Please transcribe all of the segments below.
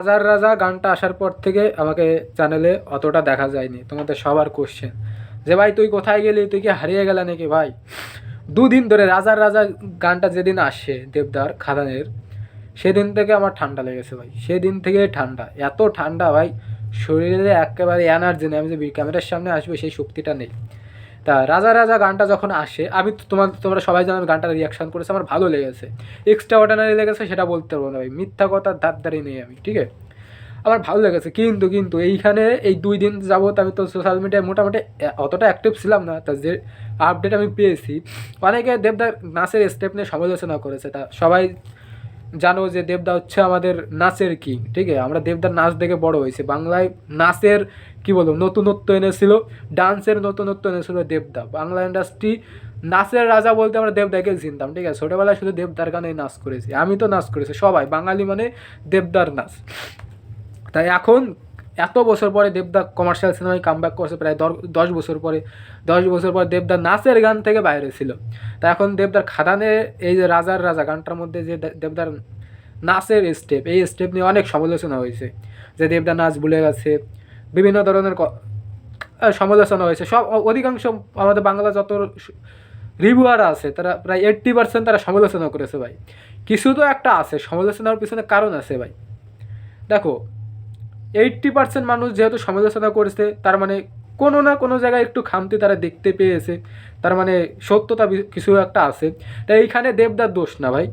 রাজার রাজা গানটা আসার পর থেকে আমাকে চ্যানেলে অতটা দেখা যায়নি। তোমাদের সবার কোশ্চেন যে ভাই, তুই কোথায় গেলি? তুই কি হারিয়ে গেলা নাকি ভাই? দুদিন ধরে রাজার রাজা গানটা যেদিন আসে, দেবদার খাদানের, সেদিন থেকে আমার ঠান্ডা লেগেছে ভাই। সেদিন থেকে ঠান্ডা। এত ঠান্ডা ভাই, শরীরে একেবারে এনার্জি নেই। আমি যে ক্যামেরার সামনে আসবে, সেই শক্তিটা নেই। তা রাজা রাজা গানটা যখন আসে, আমি তোমার, তোমরা সবাই জানো আমি গানটার রিয়াকশন করেছে, আমার ভালো লেগেছে। এক্সট্রা অর্ডিনারি লেগেছে, সেটা বলতে পারব না ভাই। মিথ্যা কথার ধার ধারি নেই আমি, ঠিক আছে? আমার ভালো লেগেছে, কিন্তু কিন্তু এইখানে এই দুই দিন যাবত আমি তো সোশ্যাল মিডিয়ায় মোটামুটি অতটা অ্যাক্টিভ ছিলাম না। তা যে আপডেট আমি পেয়েছি, অনেকে দেবদার নাচের স্টেপ নিয়ে সমালোচনা করেছে। তা সবাই জানো যে দেবদা হচ্ছে আমাদের নাচের কিং ঠিক আছে? আমরা দেবদার নাচ দেখে বড় হয়েছে বাংলায় নাচের, কি বলব, নতুনত্ব এনেছিল, ডান্সের নতুনত্ব এনেছিল দেবদা। বাংলা ইন্ডাস্ট্রি নাচের রাজা বলতে আমরা দেবদাকে চিনতাম, ঠিক আছে? ছোটোবেলায় শুধু দেবদার গানেই নাচ করেছি। আমি তো নাচ করেছি, সবাই। বাঙালি মানে দেবদার নাচ। তাই এখন এত বছর পরে দেবদা কমার্শিয়াল সিনেমায় কাম ব্যাক করছে, প্রায় দশ বছর পরে, দশ বছর পর দেবদা নাচের গান থেকে বাইরে ছিল। তা এখন দেবদার খাদানে এই যে রাজার রাজা গানটার মধ্যে যে দেবদার নাচের স্টেপ এই স্টেপ নিয়ে অনেক সমালোচনা হয়েছে। যে দেবদা নাচ ভুলে গেছে, বিভিন্ন ধরনের সমালোচনা হয়েছে। সব অধিকাংশ আমাদের বাংলা যত রিভিউয়ার আছে, তারা প্রায় এইট্টি পার্সেন্ট তারা সমালোচনা করেছে ভাই। কিছু তো একটা আছে, সমালোচনার পিছনে কারণ আছে ভাই। দেখো এইট্টি পার্সেন্ট মানুষ যেহেতু সমালোচনা করেছে, তার মানে কোনো না কোনো জায়গায় একটু খামতি তারা দেখতে পেয়েছে, তার মানে সত্যতা কিছু একটা আছে। তাই এইখানে দেবদার দোষ না ভাই।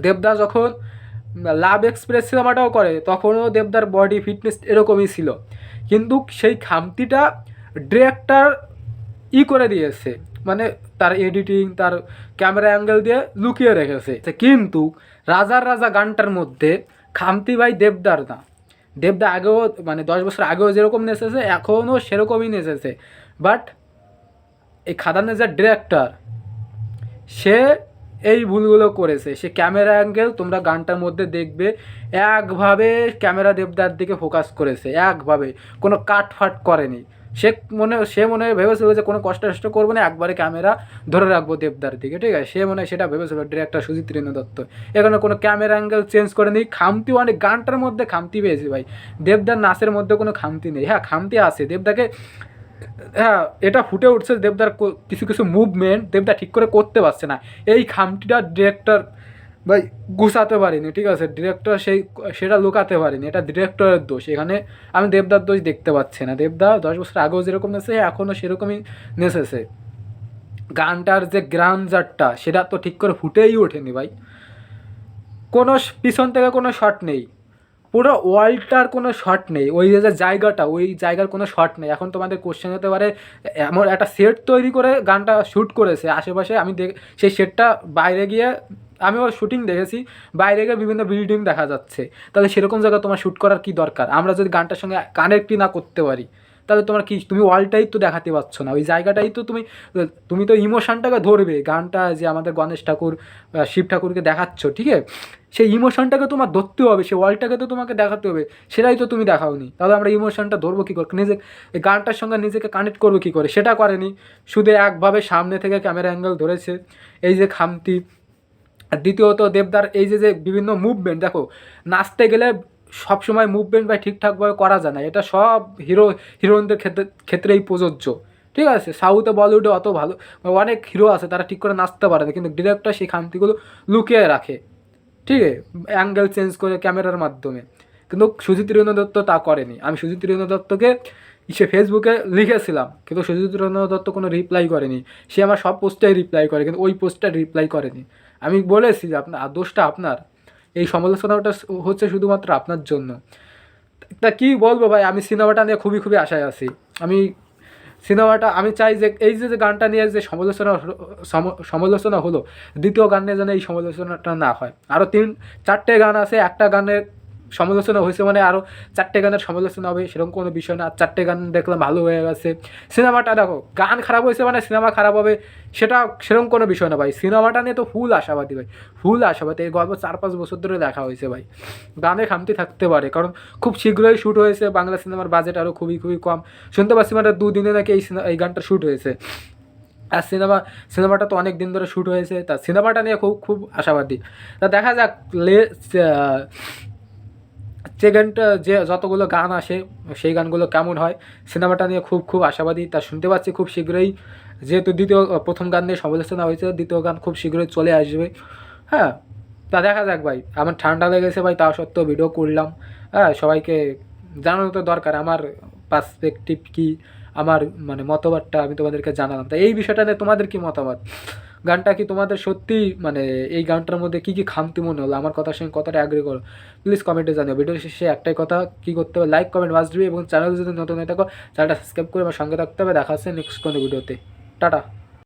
দেবদা যখন লাভ এক্সপ্রেস সিনেমাটাও করে, তখনও দেবদার বডি ফিটনেস এরকমই ছিল। কিন্তু সেই খামতিটা ডিরেক্টর ই করে দিয়েছে। মানে তার এডিটিং তার ক্যামেরা অ্যাঙ্গেল দিয়ে লুকিয়ে রেখেছে। কিন্তু রাজার রাজা গানটার মধ্যে খামতি ভাই দেবদার না। দেবদা আগেও মানে দশ বছর আগেও যেরকম নেচেছে, এখনও সেরকমই নেচেছে। বাট এই খাদানের যে ডিরেক্টর সে এই ভুলগুলো করেছে। সে ক্যামেরা অ্যাঙ্গেল তোমরা গানটার মধ্যে দেখবে, একভাবে ক্যামেরা দেবদার দিকে ফোকাস করেছে, একভাবে। কোনো কাট ফাট করেনি। সে মনে সে মনে হয় ভেবেছিল যে কোনো কষ্ট টষ্ট করব না, একবারে ক্যামেরা ধরে রাখব দেবদার দিকে, ঠিক আছে? সে মনে হয় সেটা ভেবেছিল ডিরেক্টর সুজিত রেণু দত্ত। এখানে কোনো ক্যামেরা অ্যাঙ্গেল চেঞ্জ করেনি খামতি অনেক গানটার মধ্যে খামতি পেয়েছি ভাই। দেবদার নাচের মধ্যে কোনো খামতি নেই। হ্যাঁ খামতি আছে। দেবদাকে হ্যাঁ এটা ফুটে উঠছে দেবদার কিছু কিছু মুভমেন্ট দেবদা ঠিক করে করতে পারছে না। এই খামটিটা ডিরেক্টর ভাই, গুছাতে পারিনি, ঠিক আছে? ডিরেক্টর সেই, সেটা লুকাতে পারিনি, এটা ডিরেক্টরের দোষ। এখানে আমি দেবদার দোষ দেখতে পাচ্ছি না। দেবদা দশ বছর আগেও যেরকম নেছে এখনও সেরকমই নেচেছে গানটার যে গ্রাউন্ডজারটা সেটা তো ঠিক করে ফুটেই ওঠেনি ভাই। কোনো পিছন থেকে কোনো শট নেই। পুরো ওয়ার্ল্ডটার কোনো শট নেই। ওই যে জায়গাটা, ওই জায়গার কোনো শট নেই। এখন তোমাদের কোশ্চেন হতে পারে, এমন একটা সেট তৈরি করে গানটা শ্যুট করেছে। আশেপাশে আমি দেখ, সেই সেটটা বাইরে গিয়ে, আমি ওর শ্যুটিং দেখেছি। বাইরে গিয়ে বিভিন্ন বিল্ডিং দেখা যাচ্ছে। তাহলে সেরকম জায়গায় তোমার শ্যুট করার কি দরকার? আমরা যদি গানটার সঙ্গে কানেক্টই না করতে পারি। তাহলে তোমার কি, তুমি ওয়ার্ল্ডটাই তো দেখাতে পারছ না। ওই জায়গাটাই তো তুমি তুমি তো ইমোশনটাকে ধরবে, গানটা যে আমাদের গণেশ ঠাকুর শিব ঠাকুরকে দেখাচ্ছ, ঠিক আছে? সেই ইমোশনটাকে তোমার ধরতে হবে, সেই ওয়ার্ল্ডটাকে তো তোমাকে দেখাতে হবে, সেটাই তো তুমি দেখাওনি। তাহলে আমরা ইমোশনটা ধরবো কী করে? নিজে গানটার সঙ্গে নিজেকে কানেক্ট করব কী করে? সেটা করেনি। শুধু একভাবে সামনে থেকে ক্যামেরা অ্যাঙ্গেল ধরেছে। এই যে খামতি, আর দ্বিতীয়ত দেবদার এই যে যে বিভিন্ন মুভমেন্ট দেখো, নাচতে গেলে সবসময় মুভমেন্ট বা ঠিকঠাকভাবে করা যায় না। এটা সব হিরো হিরোইনদের ক্ষেত্রে, ক্ষেত্রেই প্রযোজ্য। ঠিক আছে? সাউথে বলিউডে অত ভালো, অনেক হিরো আছে, তারা ঠিক করে নাচতে পারে না। কিন্তু ডিরেক্টর সেই খামতিগুলো লুকিয়ে রাখে। ঠিক আছে? অ্যাঙ্গেল চেঞ্জ করে ক্যামেরার মাধ্যমে। কিন্তু সুজিত রেণু দত্ত তা করেনি। আমি সুজিত রেণু দত্তকে সে ফেসবুকে লিখেছিলাম। কিন্তু সুজিত রেণু দত্ত কোনো রিপ্লাই করেনি। সে আমার সব পোস্টটাই রিপ্লাই করে, কিন্তু ওই পোস্টটা রিপ্লাই করেনি। আমি বলেছি যে, আপনার, দোষটা আপনার। এই সমালোচনাটা হচ্ছে শুধুমাত্র আপনার জন্য। তা কী বলব ভাই? আমি সিনেমাটা নিয়ে খুবই খুবই আশায় আছি। আমি সিনেমাটা, আমি চাই যে, এই যে যে গানটা নিয়ে যে সমালোচনা সম- সমালোচনা হলো, দ্বিতীয় গান যেন এই সমালোচনাটা না হয়। আরও তিন, চারটে গান আছে, একটা গানের সমালোচনা হয়েছে মানে আরও চারটে গানের সমালোচনা হবে, সেরকম কোনো বিষয় না। আর চারটে গান দেখলাম ভালো হয়ে গেছে। সিনেমাটা দেখো, গান খারাপ হয়েছে মানে সিনেমা খারাপ হবে, সেটা সেরকম কোনো বিষয় না ভাই। সিনেমাটা নিয়ে তো ফুল আশাবাদী ভাই, ফুল আশাবাদী। এই গল্প চার পাঁচ বছর ধরে দেখা হয়েছে ভাই। গানে খামতি থাকতে পারে, কারণ খুব শীঘ্রই শ্যুট হয়েছে, বাংলা সিনেমার বাজেট আরও খুবই খুবই কম। শুনতে পাচ্ছি মানে দুদিনে নাকি এই এই গানটা শ্যুট হয়েছে। আর সিনেমা সিনেমাটা তো অনেক দিন ধরে শ্যুট হয়েছে, তা সিনেমাটা নিয়ে খুব খুব আশাবাদী। তা দেখা যাক, লে সেকেন্ড যে যতগুলো গান আসে, সেই গানগুলো কেমন হয়, সিনেমাটা নিয়ে খুব খুব আশাবাদী। তা শুনতে পাচ্ছি খুব শীঘ্রই, যেহেতু দ্বিতীয় প্রথম গান নিয়ে সমালোচনা হয়েছে, দ্বিতীয় গান খুব শীঘ্রই চলে আসবে। হ্যাঁ তা দেখা যাক ভাই, আমার ঠান্ডা লেগেছে ভাই, তা সত্ত্বেও ভিডিও করলাম। হ্যাঁ সবাইকে জানানো তো দরকার, আমার পার্সপেক্টিভ কি, আমার মানে মতবাদটা আমি তোমাদেরকে জানালাম। তা এই বিষয়টা নিয়ে তোমাদের কি মতামত? গানটা কি তোমাদের সত্যি মানে এই গানটার মধ্যে কী কী খামতি মনে হলো? আমার কথার সঙ্গে কথাটা অ্যাগ্রি করো। প্লিজ কমেন্টে জানিও। ভিডিও শেষে একটাই কথা, কী করতে হবে? লাইক কমেন্ট মাস্ট দিবে এবং চ্যানেল যদি নতুন হয়ে থাকো চ্যানেলটা সাবস্ক্রাইব করে আমার সঙ্গে থাকতে হবে। দেখা হচ্ছে নেক্সট কোনো ভিডিওতে টাটা।